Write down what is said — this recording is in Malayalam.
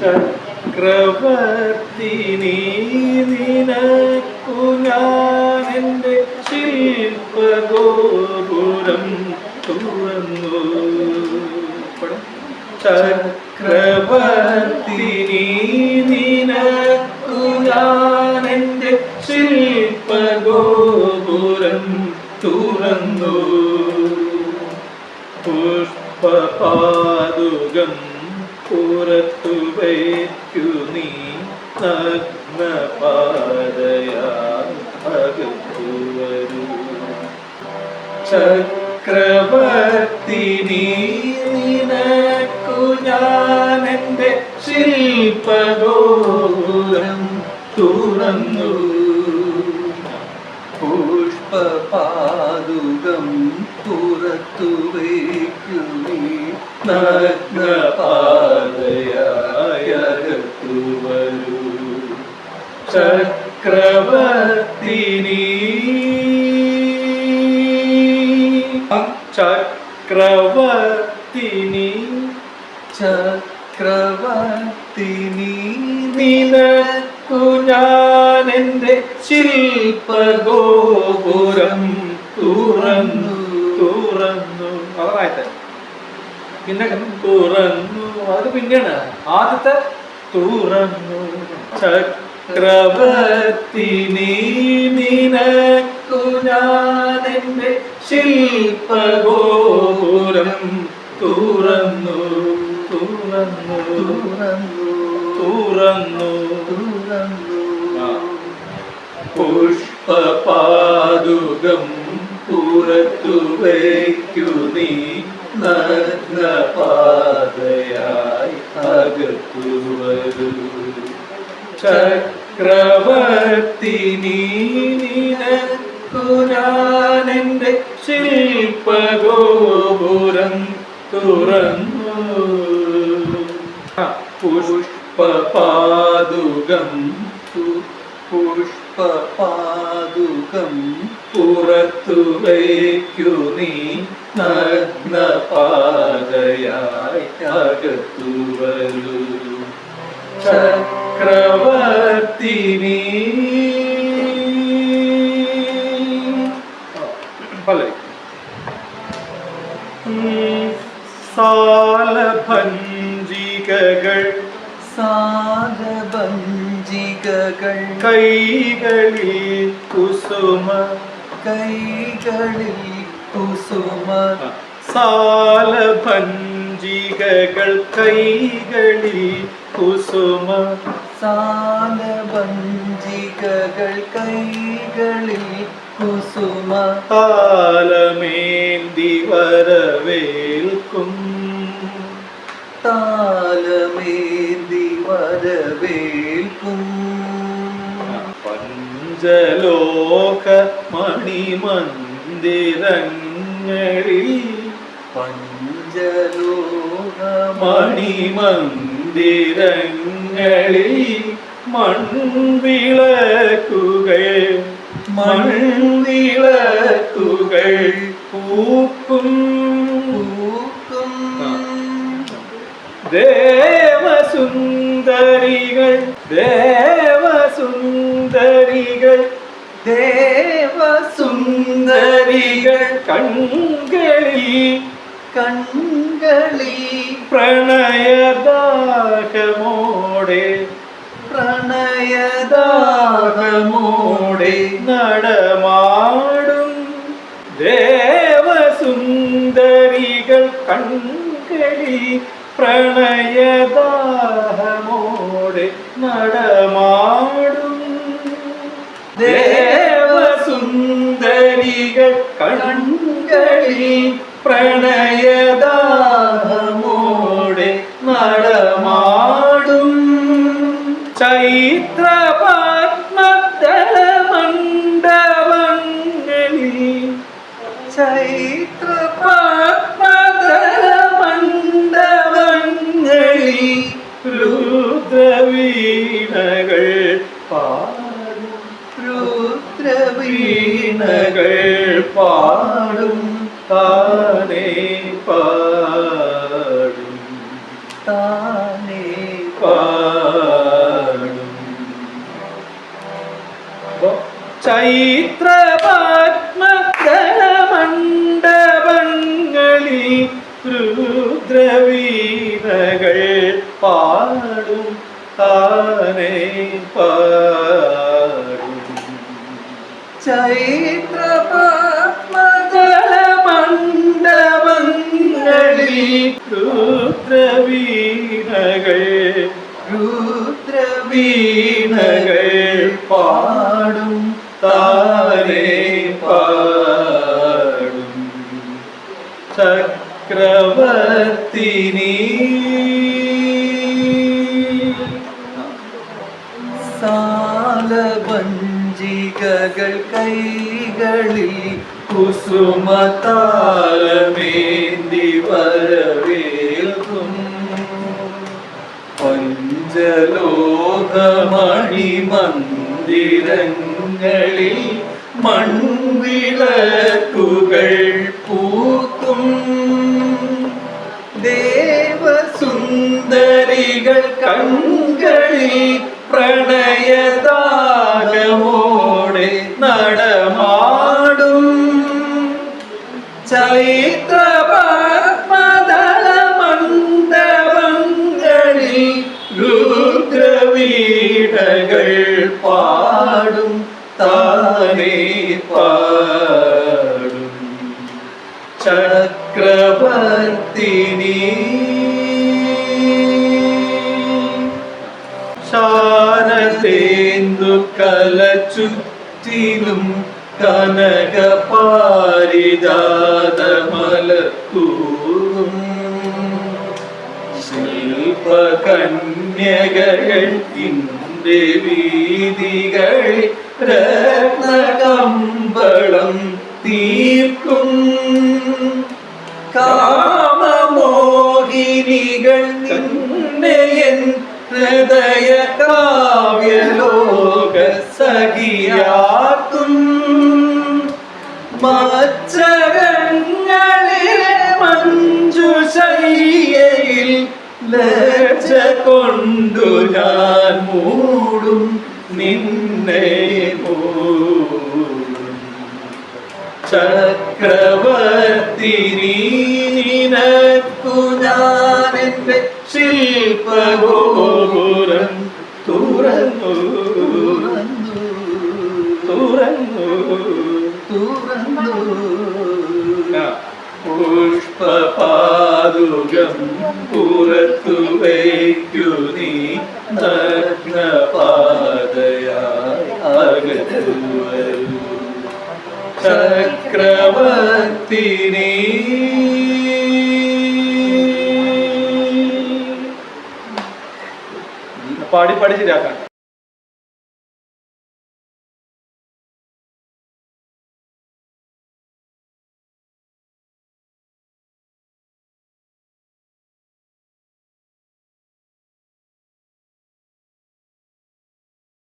ചക്രവർത്തി നീ നിനക്കു ഞാൻ എന്റെ ശില്പഗോപുരം തുറന്നു. ചക്രവർത്തി നീ നിനക്കു ഞാൻ എന്റെ ശില്പഗോപുരം തുറന്നു. പുഷ്പപാതുകം പുറത്തു വയ്ക്കു നീ നഗ്നപാതയാകത്തു വരൂ. ചക്രവർത്തി നീ നിനക്കു എന്റെ ശില്പഗോപുരം തുറന്നു. പുഷ്പപാതുകം പുറത്തു വയ്ക്കു നീ നഗ്നപാതയായകത്തു വരൂ ചക്രവർത്തി നീ ചക്രവർത്തി നീ ചക്രവർത്തി നീ നിനക്കു ഞാൻ എന്റെ ശില്പഗോപുരം തുറന്നു തുറന്നു. അതായത് പിന്നെ തുറന്നു. അത് പിന്നെയാണ്. ആദ്യത്തെ തുറന്നു. ചക്രവർത്തി നീ നിനക്കു ശില്പഗോപുരം തുറന്നു തുറന്നു തുറന്നു. തുറന്നു. തുറന്നു ആ. പുറത്തു വയ്ക്കു നീ നഗ്നപാതയായി അകത്തു വരൂ ചക്രവർത്തി നീ നിനക്കു തുറന്നു. പുഷ്പ ശില്പഗോപുരം തുറന്നു പാ പുഷ്പപാതുകം പുറത്തു നീ. നഗ്നപാതയായി അകത്തു വരൂ. ചക്രവർത്തി കൈകളിൽ കുസുമ കൈകളിൽ കുസുമ സാലഭഞ്ജികകൾ കൈകളിൽ കുസുമ സാലഭഞ്ജികകൾ കൈകളിൽ കുസുമ താലമേന്തി വരവേൽക്കും താലമേന്തി വരവേൽക്കും പഞ്ചലോക മണിമന്ദിരങ്ങളിൽ പഞ്ചലോക മണിമന്ദിരങ്ങളിൽ മൺവിളക്കുകൾ മൺവിളക്കുകൾ പൂക്കും. പൂക്കും. ദേവസുന്ദരികൾ ദേവസുന്ദരികൾ ദേവസുന്ദരികൾ കൺകളിൽ കൺകളി പ്രണയദാഹമോടെ പ്രണയദാഹമോടെ നടമാടും ദേവസുന്ദരികൾ കൺകളിൽ പ്രണയദാഹമോടെ നടമാടും കൺകളിൽ പ്രണയദാഹമോടെ പാടും. ചൈത്രപത്മമണ്ഡപങ്ങളിൽ രുദ്രവീണകൾ പാടും. താനേ പാടും. ചൈത്രപാ ചൈത്രപത്മദളമണ്ഡപങ്ങളിൽ രുദ്രവീണകൾ രുദ്രവീണകൾ പാടും താരേ പാടും. ചക്രവർത്തിനി സാലവഞ്ചികകൾ കൈകളിൽ കുസുമതാരമേന്തി വരവേൽക്കും. പഞ്ചലോകമണി മന്ദിരങ്ങളിൽ മൺവിളക്കുകൾ പൂക്കും. ദേവസുന്ദരികൾ കൺകളിൽ പ്രണയദാഗമോടെ നടമാടും രുദ്രവീണകൾ പാടും താനേ പാടും. ചക്രവർത്തിനി ശാരദേന്ദു കലച്ചുറ്റിലും കനകപാരിജാതമലത്തൂറും ശില്പകന്യകൾ വീതികൾ രത്നകമ്പളം തീർക്കും. കാമമോഹിനികൾ നിന്നെയൻ ഹൃദയ കാവ്യലോക സഖിയാക്കും മഞ്ജുശയ്യയിൽ ലജ്ജ കൊണ്ടു ഞാൻ മൂടും നിന്നെ ചക്രവർത്തി നീനക്കു ഞാൻ എന്റെ ശില്പഗോപുരം തുറന്നു. തുറന്നു. ആ. പുഷ്പപാതുകം പുറത്തു വയ്ക്കു നീ വരൂ ചക്രവർത്തിനി. പാടി പാടി ശരിയാക്കാം.